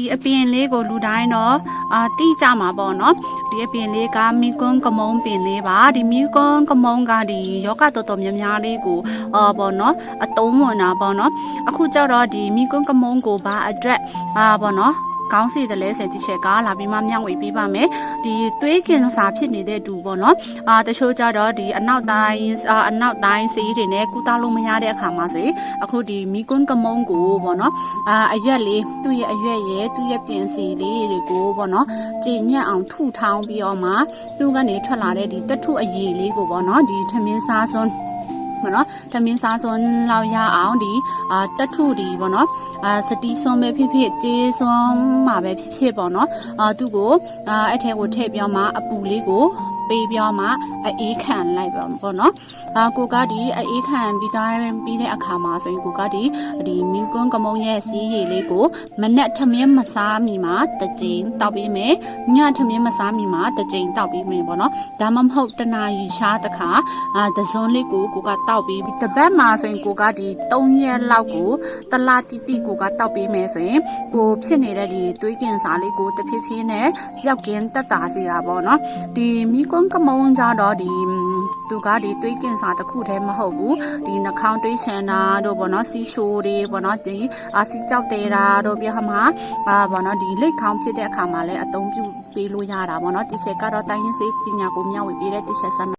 ဒီအပင်လေးကိုလူတိုင်းတော့အာတိကြမှာပေါ့နော်ဒီအပင်လေးကမီကွန်းကမုံပင်လေးပါဒီမီကွန်းကမုံကဒီယောဂတော်တော်များများလေးကိုအာပေါ့နော်အတုံးဝင်တာပေါ့နော်အခုကျတော့ဒီမီကွန်းကမုံကိုဘာအတွက်အာပေါ့နော် ကောင်းစီတယ်လဲဆိုတဲ့ချက်ကလာပြီးမှမျှဝေပေးပါမယ်ဒီသွေးကင်ဆာဖြစ်နေတဲ့တူပေါ့နော်အာတချို့ကြတော့ဒီအနောက်တိုင်းအာအနောက်တိုင်းစီးတွေနဲ့ကုသလို့မရတဲ့အခါမှာဆိုရင်အခုဒီမီကွန်းကမုံကိုပေါ့နော်အာအရက်လေးသူ့ရဲ့အရွက်ရဲ့သူ့ရဲ့ပြင်စီလေးတွေကိုပေါ့နော်ကြည်ညက်အောင်ထုထောင်းပြီးတော့မှသူ့ကနေထွက်လာတဲ့ဒီတက်ထုအရည်လေးကိုပေါ့နော်ဒီထမင်းစားစွန်း မနော်ထမင်းစားစွန်းလောက်ရအောင်ဒီအာတက်ထုဒီပေါ့နော်အာစတီးစွန်းပဲဖြစ်ဖြစ်ကြေးစွန်းမှာပဲဖြစ်ဖြစ်ပေါ့နော်အာသူ့ကိုအာအထက်ကိုထည့်ပြောမှအပူလေးကိုပေးပြောမှ အေးခံလိုက်ပါပေါ့နော်အာကိုကဒီအေးခံပြီးသားပြီးတဲ့အခါမှာဆိုရင်ကိုကဒီဒီမီကွန်းကမုံရဲ့စီးရည်လေးကိုမနက်ထမင်းမစားမီမှာတစ်ကြိမ်တောက်ပြီးမယ်ညထမင်းမစားမီမှာတစ်ကြိမ်တောက်ပြီးမယ်ပေါ့နော်ဒါမှမဟုတ်တနာရီရှားတစ်ခါအာသဇွန်လေးကိုကိုကတောက်ပြီးတပတ်မှာဆိုရင်ကိုကဒီ3ရက်လောက်ကိုတလားတိတိကိုကတောက်ပြီးမယ်ဆိုရင်ကိုဖြစ်နေတဲ့ဒီသွေးကင်စာလေးကိုတဖြည်းဖြည်းနဲ့ရောက်ကင်းတက်တာစီတာပေါ့နော်ဒီမီကွန်းကမုံကြတော့ဒီသူကဒီသွေးကင်စာတစ်ခုတည်းမဟုတ်ဘူးဒီနှာခေါင်းတွေးရှန်တာတို့ပေါ့နော်စီရှိုးတွေပေါ့နော်ဒီအာစီကြောက်တဲတာတို့ပြမှာပါဘောနော်ဒီလက်ခေါင်းဖြစ်တဲ့အခါမှာလည်းအသုံးပြုပေးလို့ရတာပေါ့နော်တစ်ချက်ကတော့တိုင်းရင်းစေးပညာကိုမျှဝေပေးတဲ့တစ်ချက်စမ်း